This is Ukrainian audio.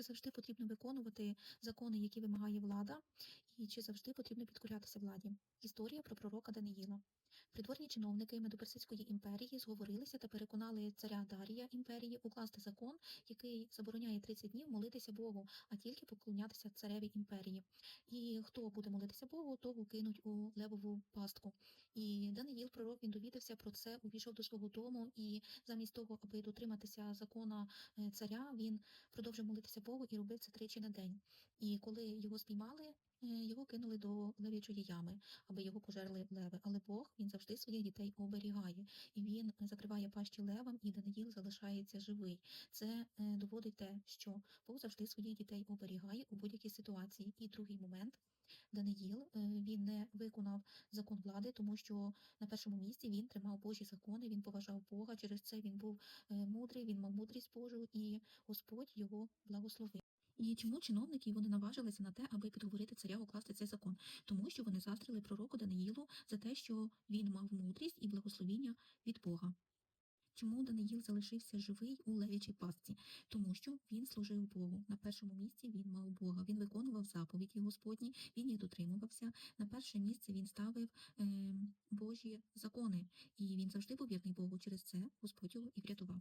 Чи завжди потрібно виконувати закони, які вимагає влада, і чи завжди потрібно підкорятися владі? Історія про пророка Даниїла. Придворні чиновники Медоперсидської імперії зговорилися та переконали царя Дарія імперії укласти закон, який забороняє 30 днів молитися Богу, а тільки поклонятися цареві імперії. І хто буде молитися Богу, того кинуть у левову пастку. І Даниїл, пророк, він довідався про це, увійшов до свого дому, і замість того, аби дотриматися закона е, царя, він продовжив молитися Богу і робив це тричі на день. І коли його спіймали, е, його кинули до лев'ячої ями, аби його пожерли леви. Але Бог він завжди своїх дітей оберігає, і він закриває пащі левам, і Даниїл залишається живий. Це е, доводить те, що Бог завжди своїх дітей оберігає у будь-якій ситуації. І другий момент. Даниїл е, він не виконав закон влади, тому що на першому місці він тримав Божі закони, він поважав Бога. Через це він був е, мудрий, він мав мудрість Божу, і Господь його благословив. І чому чиновники вони наважилися на те, аби підговорити царя укласти цей закон? Тому що вони застріли пророку Даниїлу за те, що він мав мудрість і благословіння від Бога. Чому Даниїл залишився живий у левічій пастці? Тому що він служив Богу. На першому місці він мав Бога. Він виконував заповіді Господні, він їх дотримувався. На перше місце він ставив е, Божі закони, і він завжди був вірний Богу. Через це Господь його і врятував.